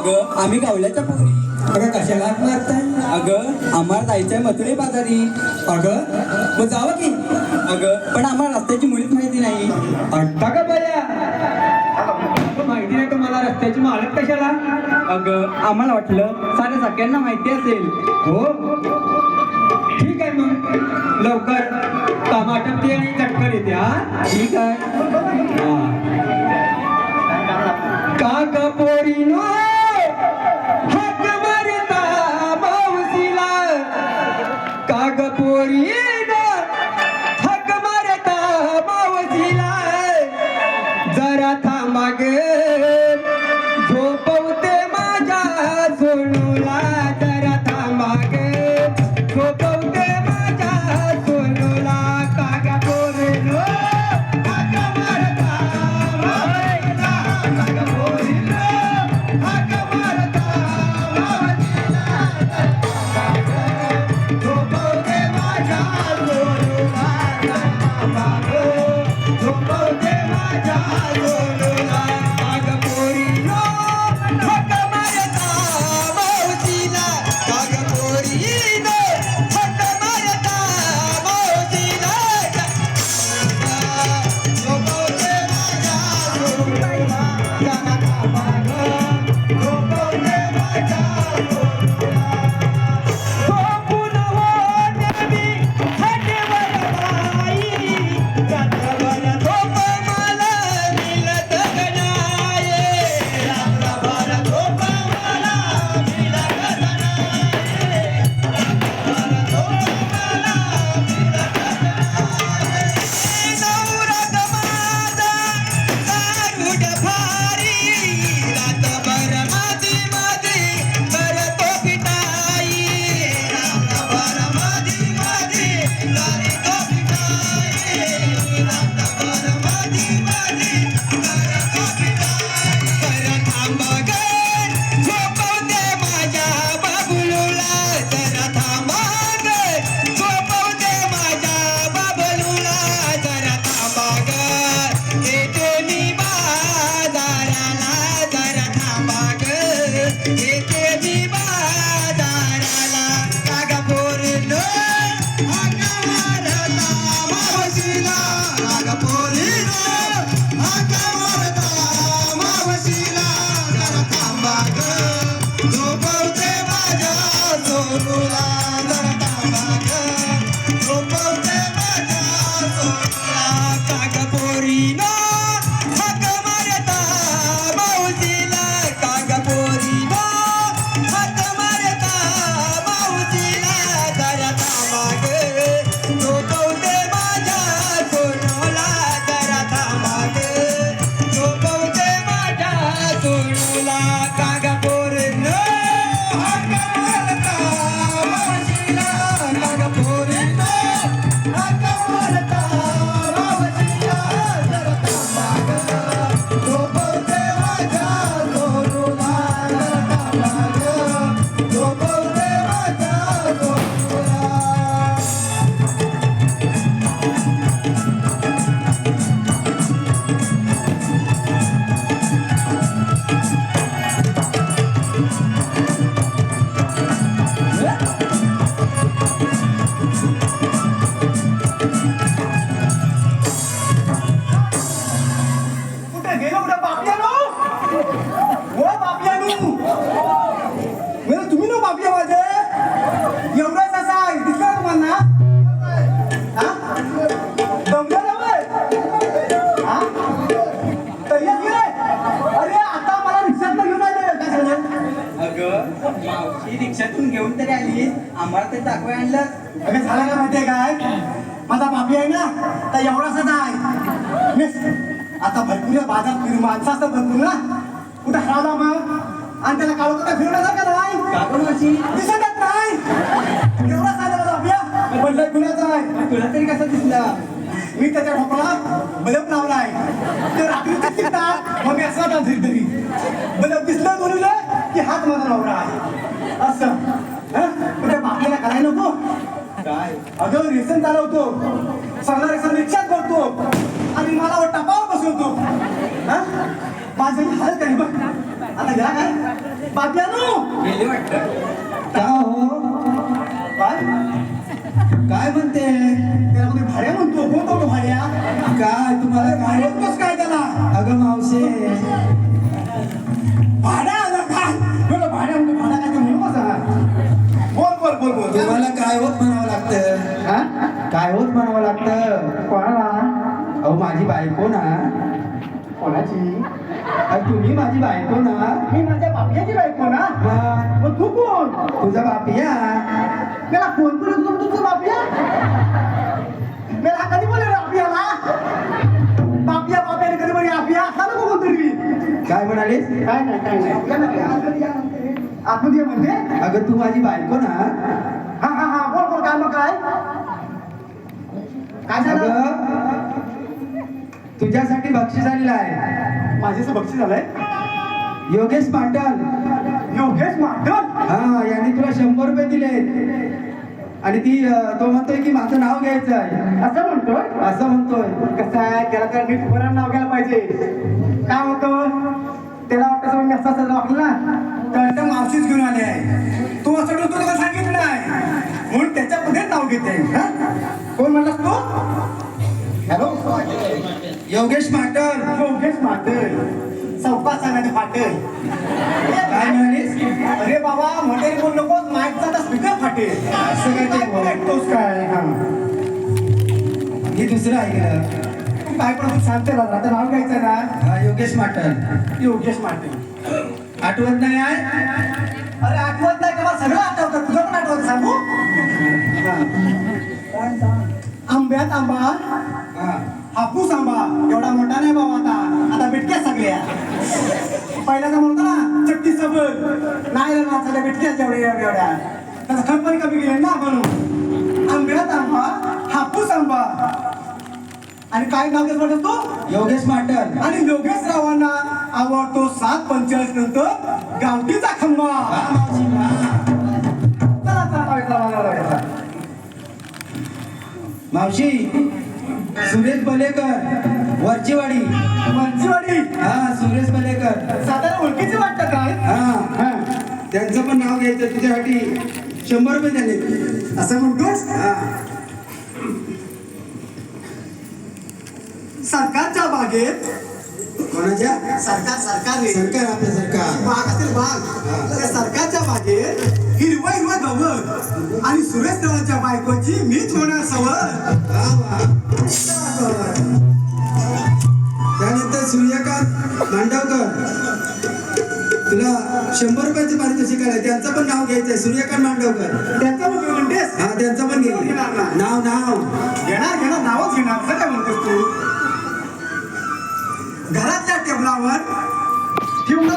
अगं आम्ही गावल्याच्या पोरी अगं कशाला हात मारताय? अगं आम्हाला जायचंय मथुरे बाजारी. अगं मग जावं की? अगं पण आम्हाला रस्त्याची मुळीच माहिती नाही. अट्टा का बया? माहिती नाही तुम्हाला रस्त्याची मालक कशाला? अगं आम्हाला वाटलं साऱ्या सगळ्यांना माहिती असेल. हो. ठीक आहे मग. लवकर. काम आटपते आणि चटकन येते हा? ठीक आहे. काका Lombard. रिक्षातून घेऊन तरी आली आम्हाला ते दाखवाय आणलं. अगं झालं का माहितीये काय? माझा बापी आहे ना तर एवढाच आहे. मिस आता भरपूर बाजार फिरून माणसं असतात भरपूर ना. कुठं हरवला मग? आणि त्याला काळू कथा फिरवण्याचा का नाही का गं मावशी. दिसत नाही. एवढाच आहे माझा बापिया म्हणलं गुन्ह्याचा आहे. तुला तरी कसा दिसला? मी त्याच्या ठोकळा बलप लावलाय. ते रात्रीच मग मी असं ना तरी. बलप दिसलं बोलवलं की हात माझा नवरा आहे. असं. त्या बापल्याला करायला नको? काय? अगं रेसन चालवतो सगळा रेसन रिक्षात करतो. आणि मला टपावर बसवतो? माझे हाल काय बघ. आता घ्या काय? वाटतं. का हो? काय? काय म्हणते? त्याला कोणी भाड्या म्हणतो? कोण तो भाड्या? काय तुम्हाला काय म्हणतोस काय त्याला? अगं मावशे. भाड्या अहो माझी बायको ना. कोणाची? अरे तुम्ही माझी बायको ना. मी माझ्या बापियाची बायको ना? मग मग तू कोण? तुझा बापिया. त्याला कोण कोण तुझं तुझं बापिया? मेला कधी बोले रे बापियाला? बापिया बापियाने कधी बोले बापिया असा नको कोणतरी काय म्हणालीस? काय नाही काय नाही. आतमध्ये म्हणजे अगं तू माझी बायको ना. हा हा हा. बोल बोल काय मग काय? काय झालं? अगं तुझ्यासाठी बक्षीस आलेलं आहे. माझ्याचं बक्षीस झालंय? योगेश पाटल योगेश माधव हा याने तुला शंभर रुपये दिले. आणि ती अं, तो म्हणतोय की माझं नाव घ्यायचं आहे. असं म्हणतोय? असं म्हणतोय. कसं आहे? त्याला तर नीट बरं नाव घ्यायला पाहिजे. काय होतं? त्याला वाटतं मी असं असं वाटलं ना तर त्या मावशीच घेऊन आले आहे. तू असं डोकं तुला सांगितलं आहे म्हणून त्याच्यामध्ये नाव घेते. हा? कोण म्हणलास तू? हॅलो? योगेश पाटल योगेश पाटील चौकात सांगायचं पाटील काय म्हणालीस? अरे बाबा मोठे बोल नकोस माईकचा तर स्पीकर फाटेल. असं काय ते. ऐकतोस काय? हा. मी दुसरं ऐकलं काय पण तू शांत राहा आता नाव घ्यायचं ना? हा, योगेश पाटल योगेश पाटील आठवत नाही आहे? अरे आठवत नाही का? मला सगळं आठवतं. तुझं पण आठवत सांगू? आंब्यात आंबा. हा. हापूस आंबा. एवढा मोठा नाही बाबा आता. आता बिटक्या सगळ्या. पहिल्याचा म्हणतो ना चट्टी सबल. नाही रे ना सगळ्या बिटक्या जेवढ्या एवढ्या एवढ्या. त्याचा खत पण कमी गेले ना म्हणून. आंब्यात आंबा हापूस आंबा. आणि काय घेत म्हणतो तो? योगेश पाटल आणि योगेश रावांना आवडतो सात पंचेचाळीस नंतर गावठीचा खंबा. मावशी, सुरेश बलेकर वरचीवाडी. मंचीवाडी हा सुरेश बलेकर साधारण ओळखीचे वाटतं काय हा हा. त्यांचं पण नाव घ्यायचं तुझ्यासाठी. शंभर रुपये झाले. असं म्हणतोस? हा. सरकारच्या बागेत? कोणाच्या? सरकार सरकार. सरकार आपलं सरकार. बाग असेल बाग. त्या सरकारच्या बागेत सुरेश देवाच्या बायकोची मीच होणार सवय. त्यानंतर सूर्यकांत मांडवकर. तुला शंभर रुपयाचं पारितोषिक आहे. त्यांचं पण नाव घ्यायचंय. सूर्यकांत मांडवकर. त्याचा मग म्हणतेस? हा त्यांचं पण घे नाव नाव. घेणार घेणार. नावच घेणार. असं काय म्हणतोस तू? घरातल्या टेबलावर ठेवलं